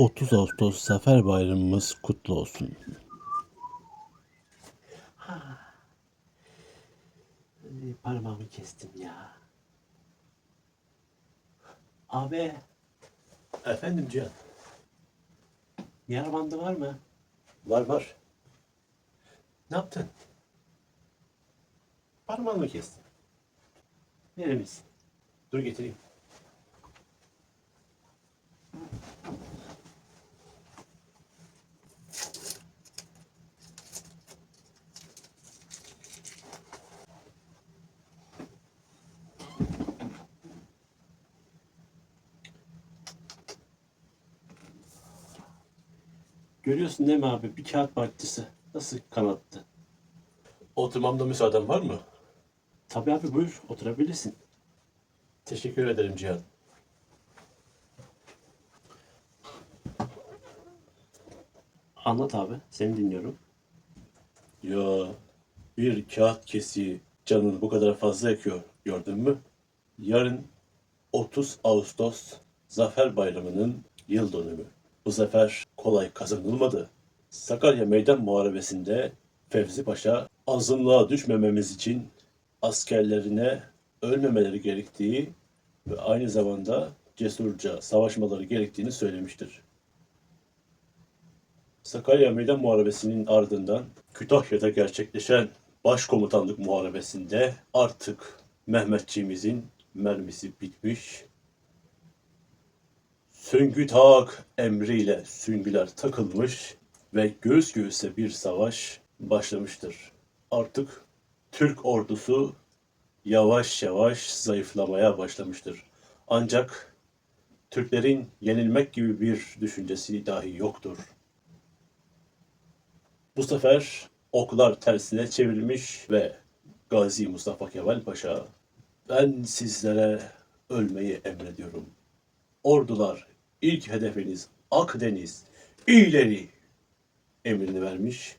30 Ağustos Zafer Bayramımız kutlu olsun. Ay, Parmağımı kestim ya. Abi. Efendim Cihan. Yara bandı var mı? Var var. Ne yaptın? Parmağımı kestin. Misin? Dur getireyim. Görüyorsun değil mi abi? Bir kağıt parçası. Nasıl kanattı? Oturmamda müsaaden var mı? Tabii abi buyur. Oturabilirsin. Teşekkür ederim Cihan. Anlat abi. Seni dinliyorum. Ya bir kağıt kesiği canını bu kadar fazla yakıyor. Gördün mü? Yarın 30 Ağustos Zafer Bayramı'nın yıl dönümü. Bu zafer kolay kazanılmadı. Sakarya Meydan Muharebesi'nde Fevzi Paşa azınlığa düşmememiz için askerlerine ölmemeleri gerektiği ve aynı zamanda cesurca savaşmaları gerektiğini söylemiştir. Sakarya Meydan Muharebesi'nin ardından Kütahya'da gerçekleşen Başkomutanlık Muharebesi'nde artık Mehmetçiğimizin mermisi bitmiş. Süngü tak emriyle süngüler takılmış ve göğüs göğüse bir savaş başlamıştır. Artık Türk ordusu yavaş yavaş zayıflamaya başlamıştır. Ancak Türklerin yenilmek gibi bir düşüncesi dahi yoktur. Bu sefer oklar tersine çevrilmiş ve Gazi Mustafa Kemal Paşa ben sizlere ölmeyi emrediyorum. Ordular ilk hedefiniz Akdeniz ileri emrini vermiş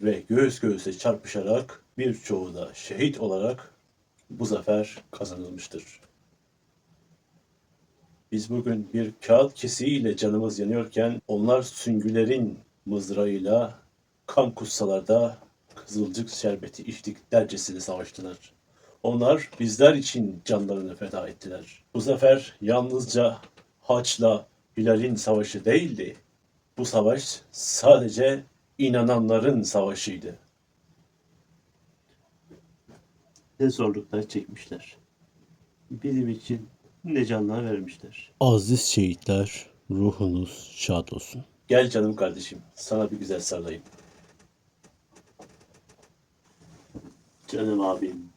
ve göğüs göğüse çarpışarak birçoğu da şehit olarak bu zafer kazanılmıştır. Biz bugün bir kağıt kesiğiyle canımız yanıyorken onlar süngülerin mızrağıyla kan kussalarda kızılcık şerbeti içtik dercesine savaştılar. Onlar bizler için canlarını feda ettiler. Bu zafer yalnızca Haç'la Hilal'in savaşı değildi. Bu savaş sadece inananların savaşıydı. Ne zorluklar çekmişler. Bizim için ne canlar vermişler. Aziz şehitler ruhunuz şad olsun. Gel canım kardeşim, sana bir güzel sarılayım. Canım abim.